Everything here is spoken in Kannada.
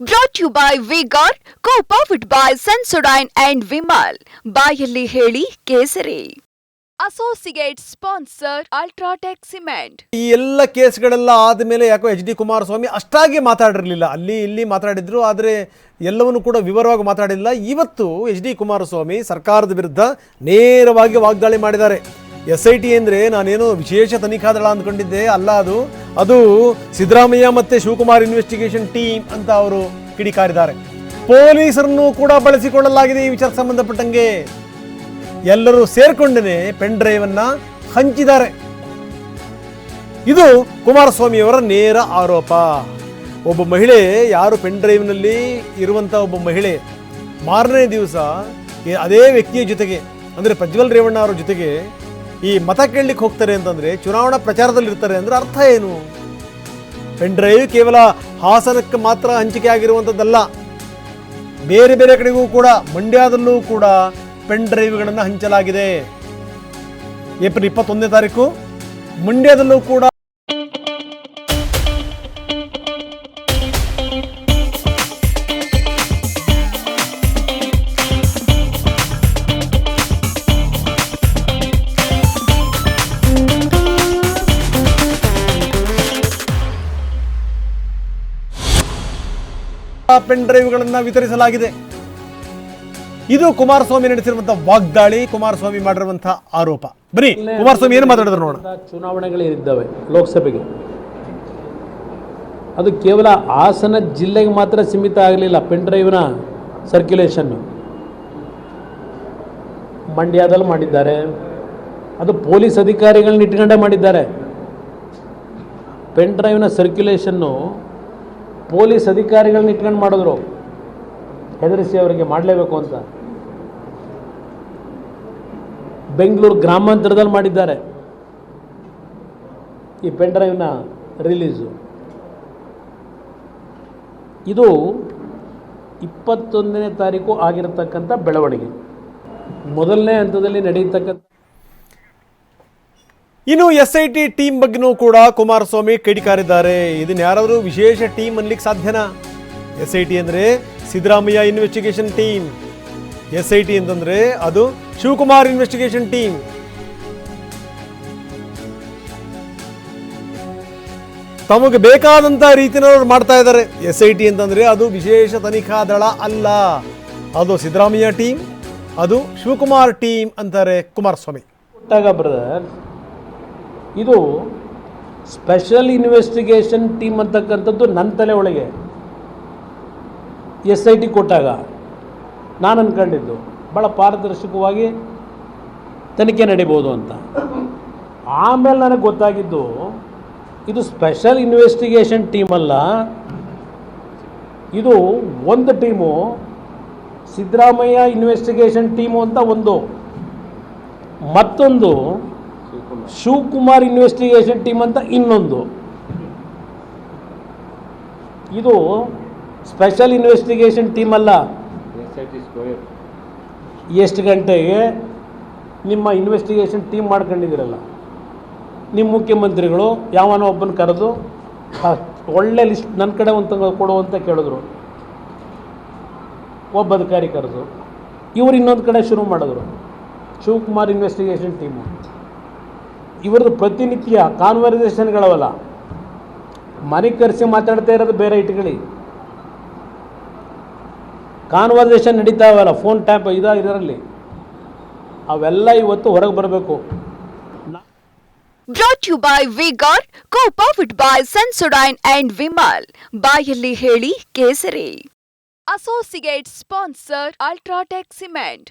Brought you by Vigor co powered by Sensodyne and Vimal ಬಾಯಲ್ಲಿ ಹೇಳಿ ಕೇಸರಿ. ಅಸೋಸಿಯೇಟ್ ಸ್ಪಾನ್ಸರ್ ಅಲ್ಟ್ರಾಟೆಕ್ ಸಿಮೆಂಟ್ ಈ ಎಲ್ಲ ಕೇಸ್ಗಳೆಲ್ಲ ಆದಮೇಲೆ ಯಾಕೋ ಎಚ್ ಡಿ ಕುಮಾರಸ್ವಾಮಿ ಅಷ್ಟಾಗಿ ಮಾತಾಡಿರಲಿಲ್ಲ. ಅಲ್ಲಿ ಇಲ್ಲಿ ಮಾತಾಡಿದ್ರು ಆದರೆ ಎಲ್ಲವನ್ನು ಕೂಡ ವಿವರವಾಗಿ ಮಾತಾಡಿಲ್ಲ. ಇವತ್ತು ಎಚ್ ಡಿ ಕುಮಾರಸ್ವಾಮಿ ಸರ್ಕಾರದ ವಿರುದ್ಧ ನೇರವಾಗಿ ವಾಗ್ದಾಳಿ ಮಾಡಿದ್ದಾರೆ. ಎಸ್ ಐ ಟಿ ಅಂದರೆ ನಾನೇನೋ ವಿಶೇಷ ತನಿಖಾ ದಳ ಅಂದ್ಕೊಂಡಿದ್ದೆ ಅಲ್ಲ ಅದು. ಅದು ಸಿದ್ದರಾಮಯ್ಯ ಮತ್ತು ಶಿವಕುಮಾರ್ ಇನ್ವೆಸ್ಟಿಗೇಷನ್ ಟೀಮ್ ಅಂತ ಅವರು ಕಿಡಿಕಾರಿದ್ದಾರೆ. ಪೊಲೀಸರನ್ನು ಕೂಡ ಬಳಸಿಕೊಳ್ಳಲಾಗಿದೆ ಈ ವಿಚಾರ ಸಂಬಂಧಪಟ್ಟಂಗೆ. ಎಲ್ಲರೂ ಸೇರ್ಕೊಂಡೇ ಪೆನ್ ಡ್ರೈವ್ ಅನ್ನ ಹಂಚಿದ್ದಾರೆ. ಇದು ಕುಮಾರಸ್ವಾಮಿಯವರ ನೇರ ಆರೋಪ. ಒಬ್ಬ ಮಹಿಳೆ ಯಾರು ಪೆನ್ ಡ್ರೈವ್ನಲ್ಲಿ ಇರುವಂಥ ಒಬ್ಬ ಮಹಿಳೆ ಮಾರನೇ ದಿವಸ ಅದೇ ವ್ಯಕ್ತಿಯ ಜೊತೆಗೆ, ಅಂದರೆ ಪ್ರಜ್ವಲ್ ರೇವಣ್ಣ ಅವರ ಜೊತೆಗೆ ಈ ಮತ ಕೇಳಲಿಕ್ಕೆ ಹೋಗ್ತಾರೆ ಅಂತಂದರೆ ಚುನಾವಣಾ ಪ್ರಚಾರದಲ್ಲಿ ಇರ್ತಾರೆ ಅಂದರೆ ಅರ್ಥ ಏನು? ಪೆನ್ ಡ್ರೈವ್ ಕೇವಲ ಹಾಸನಕ್ಕೆ ಮಾತ್ರ ಹಂಚಿಕೆ ಆಗಿರುವಂಥದ್ದಲ್ಲ ಬೇರೆ ಬೇರೆ ಕಡೆಗೂ ಕೂಡ, ಮಂಡ್ಯದಲ್ಲೂ ಕೂಡ ಪೆನ್ ಡ್ರೈವ್ಗಳನ್ನು ಹಂಚಲಾಗಿದೆ. ಏಪ್ರಿಲ್ ಇಪ್ಪತ್ತೊಂದನೇ ತಾರೀಕು, ಮಂಡ್ಯದಲ್ಲೂ ಕೂಡ ಪೆನ್ ಡ್ರೈವ್ಗಳನ್ನು ವಿತರಿಸಲಾಗಿದೆ. ಇದು ಕುಮಾರಸ್ವಾಮಿ ನಡೆಸಿರುವಂತಹ ವಾಗ್ದಾಳಿ ಕುಮಾರಸ್ವಾಮಿ ಮಾಡಿರುವಂತಹ ಆರೋಪ. ಬನ್ನಿ ಕುಮಾರಸ್ವಾಮಿ ಏನು ಮಾತಾಡಿದ್ರು ನೋಡೋಣ. ಚುನಾವಣೆಗಳಿದ್ದಾವೆ ಲೋಕಸಭೆಗೆ. ಅದು ಕೇವಲ ಹಾಸನ ಜಿಲ್ಲೆಗೆ ಮಾತ್ರ ಸೀಮಿತ ಆಗಲಿಲ್ಲ ಪೆನ್ ಡ್ರೈವ್ನ ಸರ್ಕ್ಯುಲೇಷನ್ ಮಂಡ್ಯದಲ್ಲಿ ಮಾಡಿದ್ದಾರೆ. ಅದು ಪೊಲೀಸ್ ಅಧಿಕಾರಿಗಳನ್ನ ಇಟ್ಕೊಂಡೇ ಮಾಡಿದ್ದಾರೆ. ಪೆನ್ ಡ್ರೈವ್ನ ಸರ್ಕ್ಯುಲೇಷನ್ನು ಪೊಲೀಸ್ ಅಧಿಕಾರಿಗಳನ್ನ ಇಟ್ಕೊಂಡು ಮಾಡಿದ್ರು. ಹೆದರಿಸಿ ಅವರಿಗೆ ಮಾಡಲೇಬೇಕು ಅಂತ. ಬೆಂಗಳೂರು ಗ್ರಾಮಾಂತರದಲ್ಲಿ ಮಾಡಿದ್ದಾರೆ. ಈ ಪೆನ್ ಡ್ರೈವ್ನ ರಿಲೀಸು. ಇದು ಇಪ್ಪತ್ತೊಂದನೇ ತಾರೀಕು ಆಗಿರತಕ್ಕಂಥ ಬೆಳವಣಿಗೆ. ಮೊದಲನೇ ಹಂತದಲ್ಲಿ ನಡೆಯತಕ್ಕಂಥ ಇನ್ನು ಎಸ್ ಐ ಟಿ ಟೀಮ್ ಬಗ್ಗೆನೂ ಕೂಡ ಕುಮಾರಸ್ವಾಮಿ ಕಿಡಿಕಾರಿದ್ದಾರೆ. ಇದನ್ನ ಯಾರಾದರೂ ವಿಶೇಷ ಟೀಮ್ ಅನ್ಲಿಕ್ಕೆ ಸಾಧ್ಯನಾ? ಎಸ್ ಐ ಟಿ ಅಂದರೆ Siddaramaiah investigation team S I T ಅಂತಂದರೆ ಅದು ಶಿವಕುಮಾರ್ ಇನ್ವೆಸ್ಟಿಗೇಷನ್ ಟೀಮ್ ತಮಗೆ ಬೇಕಾದಂಥ ರೀತಿನವರು ಮಾಡ್ತಾ ಇದ್ದಾರೆ. ಎಸ್ ಐ ಟಿ ಅಂತಂದ್ರೆ ಅದು ವಿಶೇಷ ತನಿಖಾ ದಳ ಅಲ್ಲ. ಅದು ಸಿದ್ದರಾಮಯ್ಯ ಟೀಮ್ ಅದು ಶಿವಕುಮಾರ್ ಟೀಮ್ ಅಂತಾರೆ ಕುಮಾರಸ್ವಾಮಿ. ಇದು ಸ್ಪೆಷಲ್ ಇನ್ವೆಸ್ಟಿಗೇಷನ್ ಟೀಮ್ ಅಂತಕ್ಕಂಥದ್ದು ನನ್ನ ತಲೆ ಒಳಗೆ. ಎಸ್ ಐ ಟಿ ಕೊಟ್ಟಾಗ ನಾನು ಅಂದ್ಕೊಂಡಿದ್ದು ಭಾಳ ಪಾರದರ್ಶಕವಾಗಿ ತನಿಖೆ ನಡೀಬೋದು ಅಂತ. ಆಮೇಲೆ ನನಗೆ ಗೊತ್ತಾಗಿದ್ದು, ಇದು ಸ್ಪೆಷಲ್ ಇನ್ವೆಸ್ಟಿಗೇಷನ್ ಟೀಮ್ ಅಲ್ಲ. ಇದು ಒಂದು ಟೀಮು, ಸಿದ್ದರಾಮಯ್ಯ ಇನ್ವೆಸ್ಟಿಗೇಷನ್ ಟೀಮು ಅಂತ ಒಂದು. ಮತ್ತೊಂದು ಶಿವಕುಮಾರ್ ಇನ್ವೆಸ್ಟಿಗೇಷನ್ ಟೀಮ್ ಅಂತ ಇನ್ನೊಂದು. ಇದು ಸ್ಪೆಷಲ್ ಇನ್ವೆಸ್ಟಿಗೇಷನ್ ಟೀಮ್ ಅಲ್ಲ. ಎಷ್ಟು ಗಂಟೆಗೆ ನಿಮ್ಮ ಇನ್ವೆಸ್ಟಿಗೇಷನ್ ಟೀಮ್ ಮಾಡ್ಕೊಂಡಿದ್ದೀರಲ್ಲ? ನಿಮ್ಮ ಮುಖ್ಯಮಂತ್ರಿಗಳು ಯಾವನೋ ಒಬ್ಬನ ಕರೆದು ಒಳ್ಳೆ ಲಿಸ್ಟ್ ನನ್ನ ಕಡೆ ಒಂದು ಕೊಡು ಅಂತ ಕೇಳಿದ್ರು. ಒಬ್ಬ ಅಧಿಕಾರಿ ಕರೆದು, ಇವರು ಇನ್ನೊಂದು ಕಡೆ ಶುರು ಮಾಡಿದ್ರು. ಶಿವಕುಮಾರ್ ಇನ್ವೆಸ್ಟಿಗೇಷನ್ ಟೀಮು ಇವ್ರದ್ದು ಪ್ರತಿನಿತ್ಯ ಕಾನ್ವರ್ಸೇಷನ್ಗಳವಲ್ಲ. ಮನೆ ಕರೆಸಿ ಮಾತಾಡ್ತಾ ಇರೋದು ಬೇರೆ ಇಟ್ಕೊಳ್ಳಿ. ಕಾನ್ವರ್ಸೇಷನ್ ನಡೀತಾವಲ್ಲ, ಫೋನ್ ಟ್ಯಾಪ್ ಇದ ಇದರಲ್ಲಿ. ಅವೆಲ್ಲ ಇವತ್ತು ಹೊರಗೆ ಬರಬೇಕು. Brought you by Vigor co powered by Sensodyne and Vimal ಬಾಯಲ್ಲಿ ಹೇಳಿ ಕೇಸರಿ. Associate sponsor UltraTech cement